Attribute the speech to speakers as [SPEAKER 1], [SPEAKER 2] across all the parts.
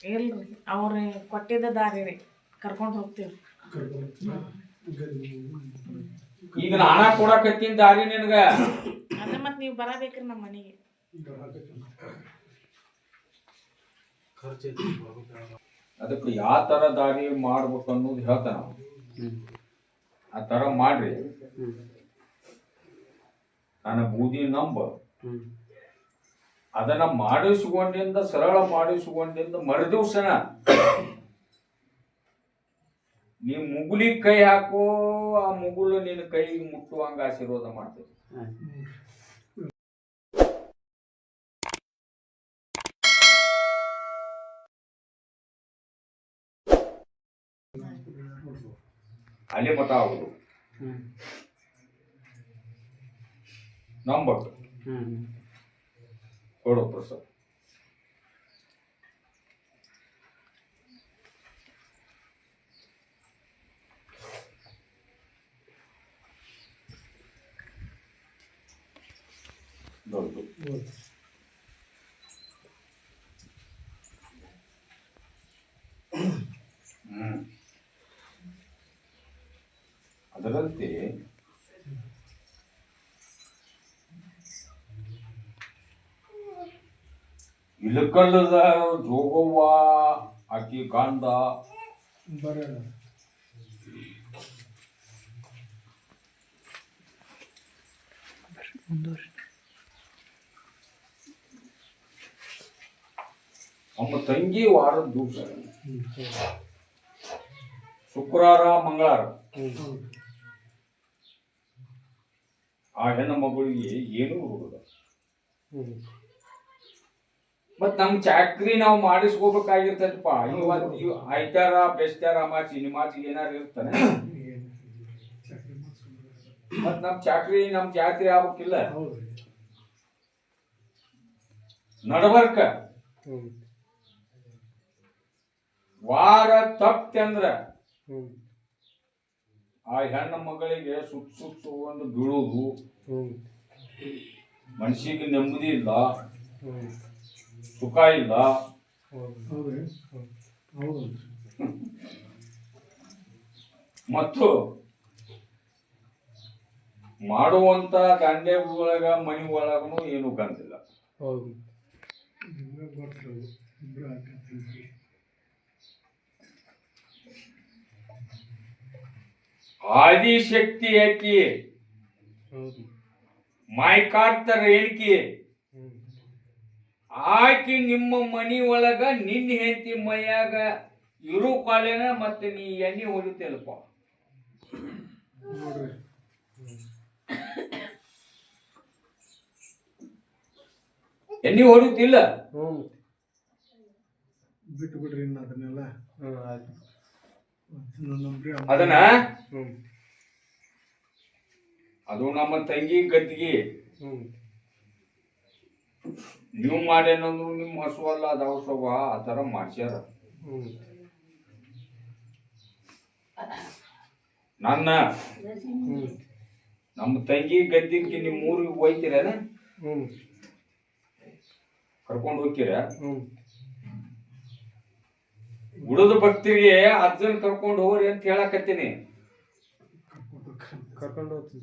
[SPEAKER 1] ಇಲ್ರಿ ಅವ್ರು ಕೊಟ್ಟಿದ್ದ ದಾರಿ ರೀ ಕರ್ಕೊಂಡು ಹೋಗ್ತೀವಿ.
[SPEAKER 2] ಈಗ ನಾನ ಕೊಡಕತ್ತೀನಿ ದಾರಿ ನಿನಗ?
[SPEAKER 1] ಅದ ಮತ್ತೆ ನೀವು ಬರಬೇಕ್ರಿ ನಮ್ಮ ಮನೆಗೆ.
[SPEAKER 2] ಅದಕ್ಕೆ ಯಾವ ತರ ದಾರಿ ಮಾಡ್ಬೇಕು ಅನ್ನೋದು ಹೇಳ್ತಾನ. ಆ ತರ ಮಾಡ್ರಿ. ನನ್ನ ಬೂದಿ ನಂಬ. ಅದನ್ನ ಮಾಡಿಸಿಕೊಂಡಿಂದ ಸರಳ ಮಾಡಿಸಿಕೊಂಡಿಂದ ಮರುದಿವ್ಸನ ನೀ ಮುಗುಲಿ ಕೈ ಹಾಕೋ ಆ ಮುಗುಲು ನಿನ್ನ ಕೈ ಮುಟ್ಟುವಂಗ ಆಶೀರ್ವಾದ ಮಾಡ್ತೇವೆ ಅಲ್ಲಿ ಮಠ ಅವರು ನಂಬಟ್ಟು. ಕೊಡು ಪ್ರಸಾದ್. ಹ್ಮ್. ಅದರಂತೆ ಇಲಕಲ್ಲದ ಜೋಗವ್ವ ಆಕಿ ಗಂಡ ನಮ್ಮ ತಂಗಿ ವಾರದ ದಿವಸ ಶುಕ್ರವಾರ ಮಂಗಳವಾರ. ಆ ಹೆಣ್ಣು ಮಗಳಿಗೆ ಏನೂ ಹುಡುಗ ಮತ್ ನಮ್ ಚಾಕ್ರಿ ನಾವು ಮಾಡಿಸ್ಕೋಬೇಕಾಗಿರ್ತೈತಪ್ಪ. ಇವ್ ಐತಾರ, ಬೆಸ್ತಾರ ಅಮಾಚಿ ನಿಮಾಚಿ ಏನಾರ ಇರ್ತಾನೆ ಮತ್ ನಮ್ ಚಾಕ್ರಿ, ನಮ್ ಜಾತ್ರೆ ಆಗ್ಬೇಕಿಲ್ಲ. ನಡಬರ್ಕ. ವಾರ ತಪ್ಪಂದ್ರ ಆ ಹೆಣ್ಣು ಮಗಳಿಗೆ ಸುತ್ತ ಸುತ್ತ ಒಂದು ಬೀಳೋದು. ಮನ್ಸಿಗೆ ನೆಮ್ಮದಿ ಇಲ್ಲ. ಸುಖ ಇಲ್ಲ. ಮತ್ತು ಮಾಡುವಂತ ದಂಡೆ ಒಳಗ ಮನಿ ಒಳಗನು ಏನು ಗಂತಿಲ್ಲ ಆದಿಶಕ್ತಿ ಆಕಿ ಮಾಯ್ಕಾರ್ತ ರೇಣಿಕಿ ಆಕಿ ನಿಮ್ಮ ಮನಿ ಒಳಗ ನಿನ್ನ ಹೆಂಡತಿ ಮೈಯಾಗ ಇರು ಕಾಲೇನ ಮತ್ತೆ ನೀ ಎಣ್ಣೆ ಹೊಡಿತೇಲಪ್ಪ ಎಣ್ಣೆ ಹೊಡಿತಿಲ್ಲ
[SPEAKER 3] ಬಿಟ್ಟು ಬಿಡ್ರಿ ಇನ್ನು ಅದನ್ನೆಲ್ಲ. ನಂಬ್ರಿ
[SPEAKER 2] ಅದನ್ನ? ಅದು ನಮ್ಮ ತಂಗಿ ಗದ್ದಿಗೆ. ನೀವು ಮಾಡ್ಯಾನಂದ್ರು ನಿಮ್ಮ ಹಸುವಲ್ಲ ಅದಾವ ಸೊಬ ಆ ಥರ ಮಾಡ್ಸ್ಯಾರ. ನನ್ನ ನಮ್ಮ ತಂಗಿ ಗದ್ದಿಗೆ ನಿಮ್ಮ ಊರಿಗೆ ಹೋಯ್ತಿರೇನ? ಕರ್ಕೊಂಡು ಹೋಗ್ತೀರ? ಉಳಿದ ಭಕ್ತಿಗೆ ಅಜ್ಜನ್ ಕರ್ಕೊಂಡು ಹೋಗ್ರಿ ಅಂತ ಹೇಳಕತ್ತೀನಿ.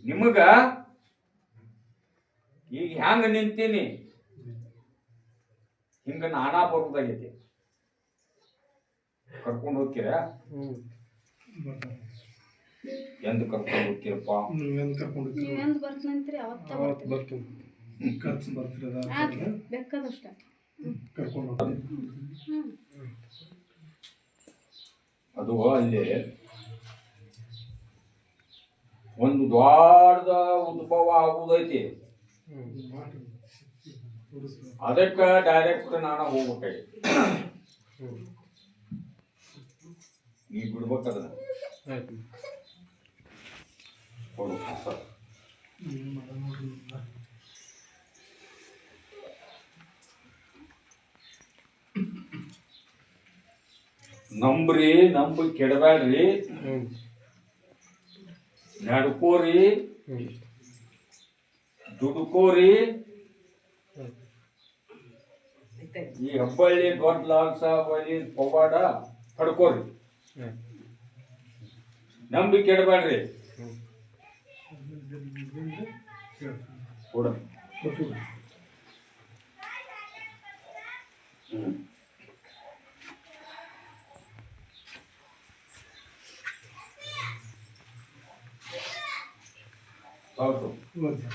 [SPEAKER 2] ನಿಮಗ ಈಗ ಹ್ಯಾಂಗ ನಿಂತೀನಿ? ಹಿಂಗ ನಾನಾ ಬರ್ಬೋದಾಗೈತಿ ಕರ್ಕೊಂಡು ಹೋಗ್ತೀರ? ಎಂದು ಕರ್ಕೊಂಡು ಹೋಗ್ತೀರಪ್ಪ?
[SPEAKER 3] ನೀವೇನು ಕರ್ಕೊಂಡು ಹೋಗ್ತೀರಿ?
[SPEAKER 4] ನೀವೆಂದು ಬರ್ತೀನಂತೀರಿ ಅವತ್ತ
[SPEAKER 3] ಅವತ್ತು
[SPEAKER 4] ಬರ್ತೀನಿ.
[SPEAKER 3] ಬರ್ತೀನಿ. ಖರ್ಚು ಬರ್ತಿರದ
[SPEAKER 4] ಆಯ್ತು ಬೇಕಾದಷ್ಟ.
[SPEAKER 3] ಕರ್ಕೊಂಡು ಹೋಗ್ತೀನಿ
[SPEAKER 4] ಹ್ಮ್.
[SPEAKER 2] ಅದು ಅಲ್ಲಿ ಒಂದು ದೊಡ್ಡ ಉದ್ಭವ ಆಗುದೈತಿ. ಅದಕ್ಕ ಡೈರೆಕ್ಟ್ ನಾನು ಹೋಗ್ಬಿಟ್ಟೆ. ನೀ
[SPEAKER 3] ಬಿಡ್ಬೇಕದ?
[SPEAKER 2] ನಂಬ್ರಿ ನಂಬಿ ಕೆಡಬ್ಯಾಡ್ರಿ. ನಡ್ಕೋರಿ. ದುಡ್ಕೋರಿ. ಈ ಹೆಬ್ಬಳ್ಳಿ ದೊಡ್ಡ ಲಾಲ್ ಸಾಬ್ ಅಲ್ಲಿ ಪವಾಡ ಪಡ್ಕೋರಿ
[SPEAKER 3] ಆಯ್ತು
[SPEAKER 2] ನಂಬಿಕೆ ಇಡಬೇಡ್ರಿ. ಕೊಡ.
[SPEAKER 3] ಕೊಟ್ಟು
[SPEAKER 2] ಹೌದು.
[SPEAKER 3] ಇವತ್ತು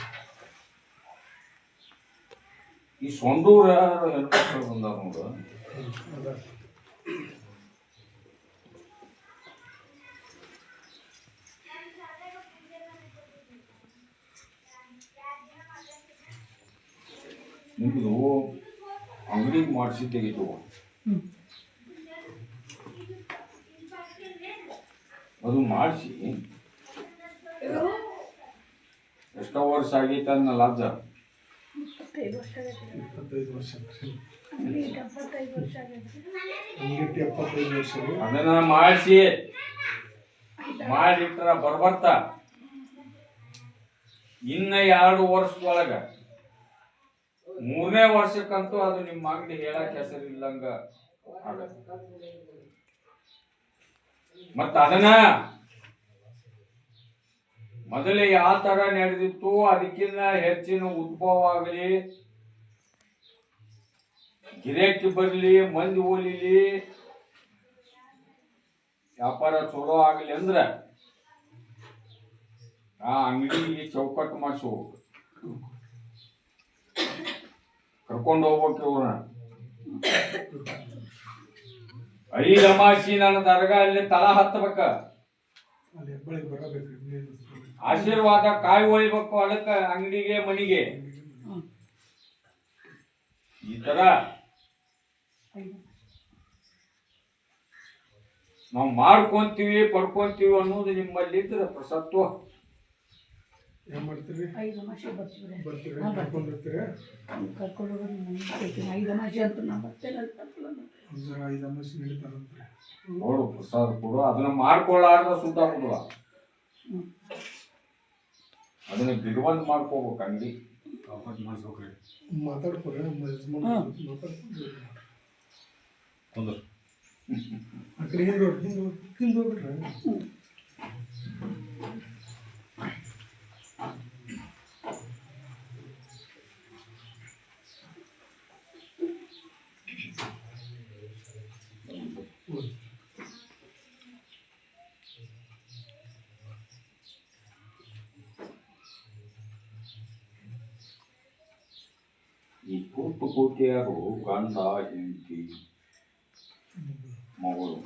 [SPEAKER 2] ಈ ಸೊಂಡೂರ ಹೆಣ್ಮಕ್ಳು ಬಂದಾರ ನೋಡು. ನಿಮ್ಮದು ಅಂಗಡಿಗೆ ಮಾಡಿಸಿ ತೆಗಿತು ಅದು ಮಾಡಿಸಿ. ಎಷ್ಟೋ ವರ್ಷ ಆಗೈತೆ ಅನ್ನಲ್ಲ ಅಜ್ಜ.
[SPEAKER 1] ಇಪ್ಪತ್ತೈದು ವರ್ಷ ಆಗೈತೆ
[SPEAKER 3] ಇಪ್ಪತ್ತೈದು ವರ್ಷ
[SPEAKER 1] ಅಂಗಡಿ ಎಪ್ಪತ್ತೈದು ವರ್ಷ ಆಗೈತೆ
[SPEAKER 3] ಅಂಗಡಿ ಎಪ್ಪತ್ತೈದು ವರ್ಷ
[SPEAKER 2] ಅದನ್ನ ಮಾಡಿಸಿ. ಮಾಡಿಟ್ರ ಬರ್ಬರ್ತ. ಇನ್ನ ಎರಡು ವರ್ಷದೊಳಗ. ಮೂರನೇ ವರ್ಷಕ್ಕಂತೂ ಅದು ನಿಮ್ಮ ಅಂಗಡಿ ಹೇಳಕ್ ಹೆಸರಿಲ್ಲಂಗ ಇಲ್ಲಂಗ ಮತ್ತ ಅದನ್ನ ಮೊದಲೇ ಯಾವ ಥರ ನಡೆದಿತ್ತು ಅದಕ್ಕಿಂತ ಹೆಚ್ಚಿನ ಉದ್ಭವ ಆಗಲಿ. ಗಿರಾಕಿ ಬರ್ಲಿ, ಮಂದಿ ಓಲಿಲಿ. ವ್ಯಾಪಾರ ಚಲೋ ಆಗಲಿ ಅಂದ್ರೆ ಆ ಅಂಗಡಿ ಚೌಕಟ್ಟು ಮಾಡಿಸಿ ಹೋಗ್ಬೇಕು. ಕರ್ಕೊಂಡು ಹೋಗ್ಬೇಕು ಇವ್ರನ್ನ. ಐದು ಅಮಾಸಿ ನನ್ನ ದರ್ಗಾ ಅಲ್ಲಿ ತಲಾ ಹತ್ತಬೇಕ. ಆಶೀರ್ವಾದ ಕಾಯಿ ಒಯ್ಬೇಕು ಅದಕ್ಕೆ ಅಂಗಡಿಗೆ ಮನೆಗೆ. ಈ ತರ ನಾವು ಮಾಡ್ಕೊಂತೀವಿ ಪಡ್ಕೊಂತೀವಿ ಅನ್ನೋದು ನಿಮ್ಮಲ್ಲಿ ಇದ್ರೆ ಪ್ರಸತ್ವ.
[SPEAKER 3] ಏನು ಮಾಡ್ತೀರಿ?
[SPEAKER 1] ಐದು ಮಾಸೆ ಬರ್ತೀವಿ
[SPEAKER 3] ಬರ್ತೀರಿ.
[SPEAKER 1] ಕರ್ಕೊಂಡು ಹೋಗೋದು ಮನೆಗೆ ಐದು ಮಾಸೆ ಅಂತ ನಾ ಬರ್ತೇನೆ ಅಂತ
[SPEAKER 3] ಐದು ಅಮಾಸಿ ನಡೀತಾರಂತ್ರಿ.
[SPEAKER 2] ನೋಡು ಪ್ರಸಾದ ಕೊಡು. ಅದನ್ನ ಮಾಡ್ಕೊಳ್ಳಾರ್ದ ಸುತ್ತ ಕೊಡುವ. ಅದನ್ನ ಬಿಡುವಂತ ಮಾಡ್ಕೋಬೇಕು ಅಂಗಡಿ.
[SPEAKER 3] ಮಾತಾಡ್ಕೊರಿ ನಮ್ಮ ಯಜಮಾನ್ ಮಾತಾಡ್ಕೊಂಡು ಆ ಕಡೆ ಹಿಂದೆ ಹೋಗಿ ಹಿಂದೆ ಹೋಗಿ ಹಿಂದೆ ಹೋಗ್ಬಿಟ್ರೆ
[SPEAKER 2] ಈ ಕೂತು ಕೂತಿಯಾರು ಗಂಡ ಹೆಂಡತಿ ಮಗಳು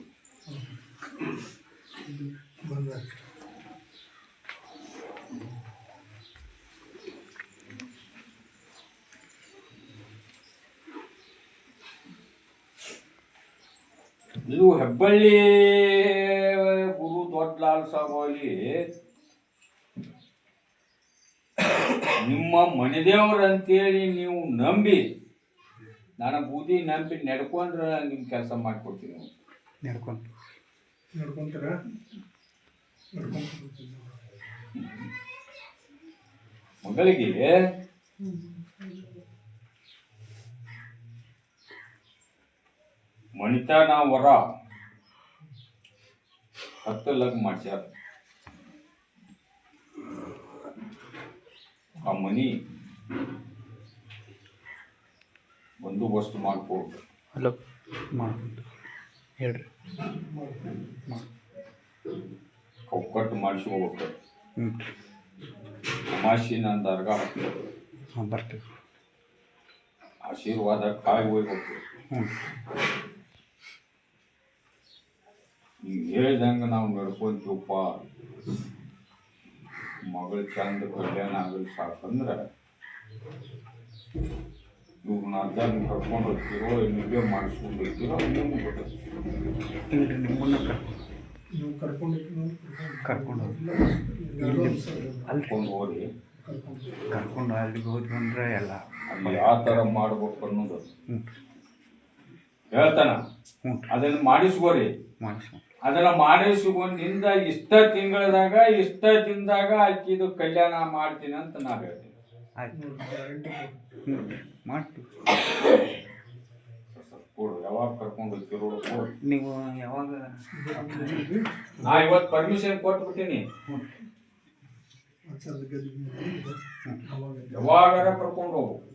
[SPEAKER 3] ಬಂದ
[SPEAKER 2] ಇದು ಹೆಬ್ಬಳ್ಳಿ ಗುರು ದೊಡ್ಡ ಲಾಲ್ ಸಾಬ್ ನಿಮ್ಮ ಮನೆದೇವ್ರ ಅಂತೇಳಿ ನೀವು ನಂಬಿ ನಾನು ಬೂದಿ ನಂಬಿ ನಡ್ಕೊಂಡ್ರೆ ನಿಮ್ ಕೆಲಸ ಮಾಡ್ಕೊಡ್ತೀನಿ
[SPEAKER 3] ನಡ್ಕೊಂತೀರ? ನಡ್ಕೊಂತ
[SPEAKER 2] ಮಗಳಿಗೆ ಮಣಿತಾನ ವರ ಹತ್ತು ಲಗ್ ಮಾಡ್ಸ್ಯಾರ. ಆ ಮನಿ ಬಂದೋಬಸ್ತ್ ಮಾಡ್ಬೋದು
[SPEAKER 5] ಹಲೋ ಮಾಡ್ಕೊಂಡು ಹೇಳ್ರಿ.
[SPEAKER 2] ಕೌಕಟ್ಟು ಮಾಡಿಸ್ಕೋಬೇಕು
[SPEAKER 5] ಹ್ಞೂ
[SPEAKER 2] ಅಮಾಸಿ ನನ್ನ ದರ್ಗಾ ಹಾಕ್ಬೇಕು
[SPEAKER 5] ಹಾಂ ಬರ್ತೀವಿ
[SPEAKER 2] ಆಶೀರ್ವಾದ ಕಾಯಿ ಹೋಗ್ಬೇಕು.
[SPEAKER 5] ಹ್ಞೂ
[SPEAKER 2] ನೀವು ಹೇಳ್ದಂಗೆ ನಾವು ನಡ್ಕೊಂತೀವಪ್ಪ. ಮಗಳು ಚಂದ ಕಲ್ಯಾಣ ಆಗಲಿ ಸಾಕಂದ್ರೆ ಇವ್ರನ್ನ ನಾಲ್ಕು ಕರ್ಕೊಂಡು ಹೋಗ್ತಿರೋ ನೀವೇ ಮಾಡಿಸ್ಕೊಂಡು ಹೋಗ್ತಿರೋ ನಿಮ್ಗೆ ಗೊತ್ತೈತಿ.
[SPEAKER 5] ಇಲ್ರಿ ನಿಮ್ಮನ್ನ ಕರ್
[SPEAKER 3] ನೀವು ಕರ್ಕೊಂಡು
[SPEAKER 5] ಕರ್ಕೊಂಡು ಹೋಗಿ. ಅಲ್ಲಿ
[SPEAKER 2] ಕರ್ಕೊಂಡು ಹೋಗಿ.
[SPEAKER 3] ಕರ್ಕೊಂಡು
[SPEAKER 5] ಅಲ್ಲಿಗೆ ಹೋದ್ವಿ ಅಂದ್ರೆ ಎಲ್ಲ
[SPEAKER 2] ಯಾವ ಥರ ಮಾಡ್ಬೇಕು ಅನ್ನೋದು.
[SPEAKER 5] ಹ್ಞೂ
[SPEAKER 2] ಹೇಳ್ತಾನ.
[SPEAKER 5] ಹ್ಞೂ
[SPEAKER 2] ಅದನ್ನ ಮಾಡಿಸ್ಕೋರಿ. ಅದನ್ನ ಮಾಡಿಸ್ಕೊಂಡಿಂದ ಇಷ್ಟ ತಿಂಗಳದಾಗ ಇಷ್ಟ ತಿಂದಾಗ ಆಕಿದು ಕಲ್ಯಾಣ ಮಾಡ್ತೀನಿ ಅಂತ ನಾ ಹೇಳ್ತೀನಿ
[SPEAKER 5] ಆಯ್ತು.
[SPEAKER 3] ಗ್ಯಾರಂಟಿ
[SPEAKER 5] ಹ್ಞೂ ಮಾಡ್ತೀವಿ.
[SPEAKER 2] ಯಾವಾಗ ಕರ್ಕೊಂಡು ಹೋಗ್ತಿರೋ
[SPEAKER 5] ನೀವು ಯಾವಾಗ?
[SPEAKER 2] ನಾ ಇವತ್ತು ಪರ್ಮಿಷನ್ ಕೊಟ್ಬಿಟ್ಟಿನಿ
[SPEAKER 3] ಯಾವಾಗಾರ ಕರ್ಕೊಂಡು ಮುಟ್ಟಿದ್ರೆ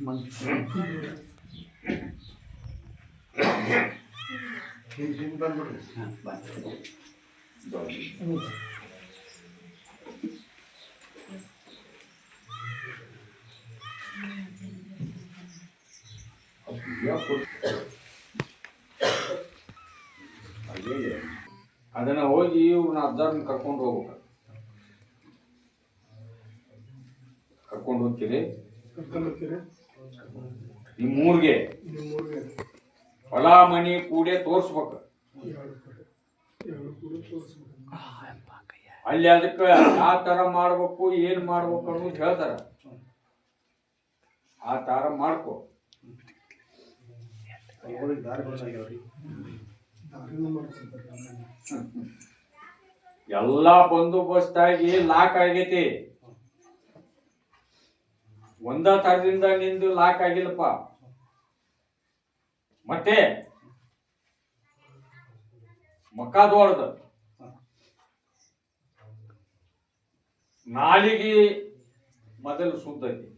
[SPEAKER 2] ಯಾವಾಗಾರ ಕರ್ಕೊಂಡು ಹೋಗು ಅದನ್ನ ಹೋಗಿ ಇವ್ನ ಅಜ್ಜಾರನ್ನ ಕರ್ಕೊಂಡು ಹೋಗ್ಬೇಕು. ಕರ್ಕೊಂಡು ಹೋಗ್ತೀರಿ?
[SPEAKER 3] ಕರ್ಕೊಂಡು ಹೋಗ್ತೀರಿ?
[SPEAKER 2] ನಿಮ್ಮ ಮೂರ್ಗೆ
[SPEAKER 3] ನಿಮ್ಮ ಊರಿಗೆ
[SPEAKER 2] ಹೊಲ ಮನಿ ಕೂಡೆ ತೋರ್ಸ್ಬೇಕು. ಅಲ್ಲಿ ಅದಕ್ಕೆ ಆ ತರ ಮಾಡ್ಬೇಕು, ಏನ್ ಮಾಡ್ಬೇಕು ಅನ್ನೋದು ಹೇಳ್ತಾರ. ಆ ತರ ಮಾಡ್ಕೊ. ಎಲ್ಲಾ ಆಗಿ ಬಂದೋಬಸ್ತಾಗಿ ಲಾಕ್ ಆಗೈತಿ. ಒಂದ ತರದಿಂದ ನಿಂದು ಲಾಕ್ ಆಗಿಲ್ಲಪ್ಪ. ಮತ್ತೆ ಮಕ್ಕಾದೋಳದ ನಾಲಿಗೆ ಮೊದಲು ಶುದ್ಧ ಐತಿ.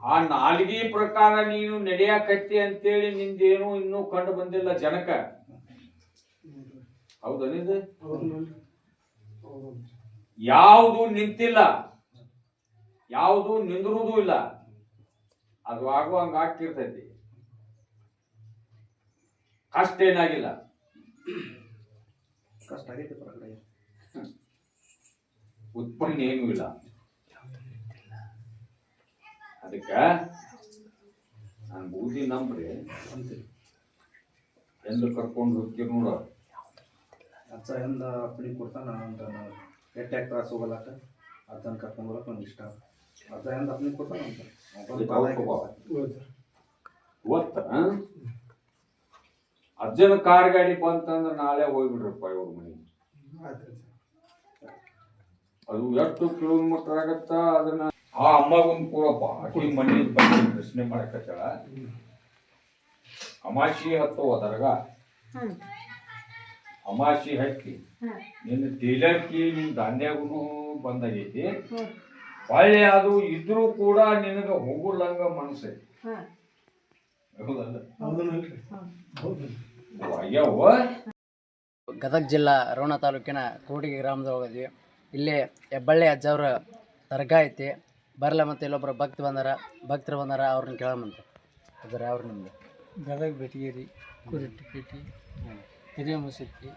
[SPEAKER 2] ಆ ನಾಲಿಗೆ ಪ್ರಕಾರ ನೀನು ನಡೆಯಾಕತ್ತಿ ಅಂತೇಳಿ ನಿಂದೇನು ಇನ್ನೂ ಕಂಡು ಬಂದಿಲ್ಲ ಜನಕ. ಹೌದನಿದು
[SPEAKER 3] ಹೌದು.
[SPEAKER 2] ಯಾವುದು ನಿಂತಿಲ್ಲ. ಯಾವುದು ನಿಂದಿರುವುದೂ ಇಲ್ಲ. ಅದು ಆಗುವಂಗ ಆಗ್ತಿರ್ತೈತಿ. ಕಷ್ಟ ಏನಾಗಿಲ್ಲ.
[SPEAKER 3] ಕಷ್ಟ ಆಗೈತೆ ಹೊರಗಡೆ
[SPEAKER 2] ಉತ್ಪನ್ನ ಏನೂ ಇಲ್ಲ. ಅದಕ್ಕ ನಾನು ಬೂದಿ ನಂಬ್ರಿ. ಎಂದು ಕರ್ಕೊಂಡು ಹೋಗ್ತೀರಿ ನೋಡ.
[SPEAKER 6] ಅಚ್ಚ ಎಂದ ಅಪ್ಪಣಿ ಕೊಡ್ತಾನ ಅಂತ ಎಟ್ಟಾಗ ತ್ರಾಸ ಹೋಗಲಾಕ ಅದನ್ನು ಕರ್ಕೊಂಡು ಹೋಗಕ್ಕೆ ನನಗೆ ಇಷ್ಟ
[SPEAKER 2] ಇವತ್ತ ಅಜ್ಜನ ಕಾರ್ ಗಾಡಿ ಬಂತಂದ್ರೆ ನಾಳೆ ಹೋಗ್ಬಿಡ್ರಪ್ಪ ಇವ್ರ ಮನೆಗೆ.
[SPEAKER 3] ಆಯ್ತು.
[SPEAKER 2] ಅದು ಎಷ್ಟು ಕಿಲೋಮೀಟರ್ ಆಗತ್ತ? ಅದನ್ನ ಆ ಅಮ್ಮಗೊಂದು ಕೂಡಪ್ಪ ಆಕಿ ಮನೆ ಬಂದು ಪ್ರಶ್ನೆ ಮಾಡಕತ್ತಾಳ ಅಮಾಶಿ ಹತ್ತು ಅದರಗ
[SPEAKER 4] ಹ್ಞೂ
[SPEAKER 2] ಅಮಾಶಿ ಹತ್ತಿ
[SPEAKER 4] ಹಾಂ
[SPEAKER 2] ನಿನ್ನ ಟೇಲರ್ಕಿ ನಿನ್ನ ದಾಂಡ್ಯಾಗೂ ಬಂದಾಗೈತಿ. ಹೊಳ್ಳಿ ಅದು ಇದ್ರೂ ಕೂಡ ನಿನಗ ಹೋಗುಲಂಗ ಮನಸ್ಸೈತಿ ಹೌದಲ್ಲ? ಅಯ್ಯವ್ವ
[SPEAKER 7] ಗದಗ ಜಿಲ್ಲಾ ರೋಣ ತಾಲೂಕಿನ ಕೂಡಿಗೆ ಗ್ರಾಮದೊಳಗಿದ್ವಿ ಇಲ್ಲಿ ಹೆಬ್ಬಳ್ಳಿ ಅಜ್ಜವ್ರ ದರ್ಗಾ ಐತಿ. ಬರಲ ಮತ್ತೆ ಇಲ್ಲೊಬ್ಬರು ಭಕ್ತ ಬಂದಾರ. ಭಕ್ತರು ಬಂದಾರ ಅವ್ರನ್ನ ಕೇಳಮಂತ ಅದರ ಅವ್ರು ನಿಮ್ದು?
[SPEAKER 8] ಗದಗ ಬೆಟಗೇರಿ ಕುರಿಟ್ಟಿಪೇಟೆ ಹಿರಿಯ ಮುಸಿಟ್ಟಿ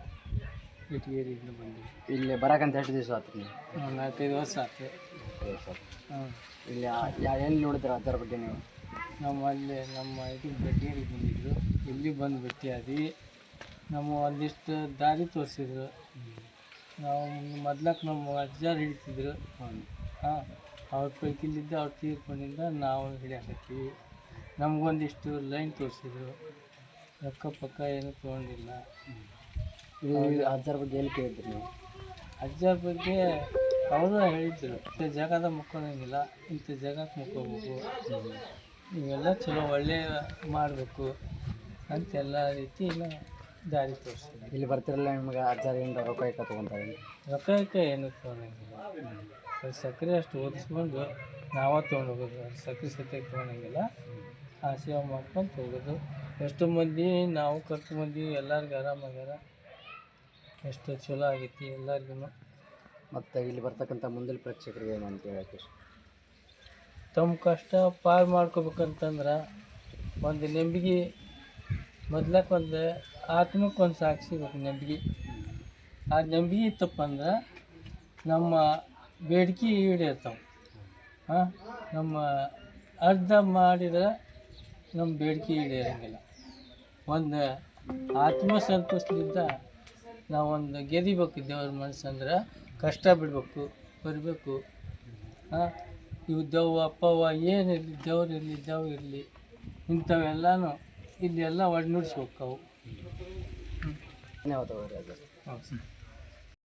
[SPEAKER 8] ಬೆಟಗೇರಿಯಿಂದ ಬಂದ್ವಿ.
[SPEAKER 7] ಇಲ್ಲಿ ಬರಕಂತ ಎಷ್ಟು ದಿವಸ ಆಯ್ತು
[SPEAKER 8] ನಾಲ್ಕೈದು ವರ್ಷ ಆಯ್ತು
[SPEAKER 7] ಇಲ್ಲಿ ಯಾ ಎಲ್ಲಿ ನೋಡಿದ್ರ ಅದರ ಬಗ್ಗೆ ನೀವು?
[SPEAKER 8] ನಮ್ಮಲ್ಲಿ ನಮ್ಮ ಇದು ಬೆಟಗೇರಿಗೆ ಬಂದಿದ್ರು. ಇಲ್ಲಿ ಬಂದು ಭೇಟಿಯಾದಿ ನಮ್ಮ ಒಂದಿಷ್ಟು ದಾರಿ ತೋರಿಸಿದ್ರು. ನಾವು ಮೊದ್ಲಕ್ಕೆ ನಮ್ಮ ಅಜ್ಜಾರು ಹಿಡಿತಿದ್ರು. ಹಾಂ ಅವ್ರ ಪೈಕಿಲಿದ್ದ ಅವ್ರ ತೀರ್ಕೊಂಡಿಂದ ನಾವು ಹಿಡಿಯಾಕತ್ತೀವಿ. ನಮಗೊಂದಿಷ್ಟು ಲೈನ್ ತೋರಿಸಿದ್ರು. ರೊಕ್ಕ ಪಕ್ಕ ಏನು ತೊಗೊಂಡಿಲ್ಲ.
[SPEAKER 7] ಇದು ಅಜ್ಜರ ಬಗ್ಗೆ ಎಲ್ಲಿ ಕೇಳಿದ್ರು ನೀವು?
[SPEAKER 8] ಅಜ್ಜರ ಬಗ್ಗೆ ಅವರು ಹೇಳಿದ್ರು ಇಂಥ ಜಾಗದ ಮುಕ್ಕೊಳಂಗಿಲ್ಲ ಇಂಥ ಜಾಗಕ್ಕೆ ಮುಕ್ಕೋಬೇಕು. ಇವೆಲ್ಲ ಚಲೋ ಒಳ್ಳೆಯ ಮಾಡಬೇಕು ಅಂತೆಲ್ಲ ರೀತಿ ಎಲ್ಲ ದಾರಿ ತೋರಿಸ್ತೀವಿ
[SPEAKER 7] ಇಲ್ಲಿ ಬರ್ತಿರಲ್ಲ ನಿಮ್ಗೆ ಅಜ್ಜಾರಿಂದ ರೊಕ್ಕ ಇಕ್ಕ ತೊಗೊಂತಾರೆ?
[SPEAKER 8] ರೊಕ್ಕ ಇಕ್ಕ ಏನು ತೊಗೊಂಡಂಗಿಲ್ಲ. ಅದು ಸಕ್ಕರೆ ಅಷ್ಟು ಓದಿಸ್ಕೊಂಡು ನಾವೇ ತೊಗೊಂಡು ಹೋಗೋದು ಅದು ಸಕ್ಕರೆ ಸತ್ಯಾಗಿ ತೊಗೊಂಡಂಗಿಲ್ಲ. ಆ ಸೇವೆ ಮಾಡ್ಕೊಂಡು ಹೋಗೋದು ಎಷ್ಟು ಮಂದಿ ನಾವು ಖರ್ಚು ಮಂದಿ ಎಲ್ಲರಿಗೂ ಆರಾಮಾಗ್ಯಾರ. ಎಷ್ಟು ಚಲೋ ಆಗೈತಿ ಎಲ್ಲರಿಗೂ
[SPEAKER 7] ಮತ್ತು ಇಲ್ಲಿ ಬರ್ತಕ್ಕಂಥ ಮುಂದಿನ ಪ್ರೇಕ್ಷಕರಿಗೆ ಏನು ಅಂತ ಹೇಳಕ್ಕೆ
[SPEAKER 8] ತಮ್ಮ ಕಷ್ಟ ಪಾರು ಮಾಡ್ಕೋಬೇಕಂತಂದ್ರೆ ಒಂದು ನೆಂಬಿಗೆ ಮೊದ್ಲಕ್ಕೆ ಒಂದು ಆತ್ಮಕ್ಕೆ ಒಂದು ಸಾಕ್ಷಿ ಬೇಕು ನೆಂಬಿಗೆ. ಆ ನೆಂಬಿಗೆ ಇತ್ತಪ್ಪಂದ್ರೆ ನಮ್ಮ ಬೇಡಿಕೆ ಈಡೇರ್ತಾವೆ. ಹಾಂ, ನಮ್ಮ ಅರ್ಧ ಮಾಡಿದ್ರೆ ನಮ್ಮ ಬೇಡಿಕೆ ಈಡೇರಂಗಿಲ್ಲ. ಒಂದು ಆತ್ಮ ಸಂತೋಷದಿಂದ ನಾವೊಂದು ಗೆದಿಬೇಕು ದೇವ್ರ ಮನಸ್ಸಂದ್ರೆ ಕಷ್ಟ ಬಿಡಬೇಕು ಬರಬೇಕು. ಹಾಂ? ಇವು ದೆವ್ವ ಅಪ್ಪವ್ವ ಏನಿರಲಿ ದೇವ್ರಿರಲಿ ದೆವ್ ಇರಲಿ ಇಂಥವೆಲ್ಲನೂ ಇಲ್ಲಿ ಎಲ್ಲ ಒಡ್ನುಡ್ಸ್ಬೇಕು ಅವು.
[SPEAKER 7] ಧನ್ಯವಾದಗಳು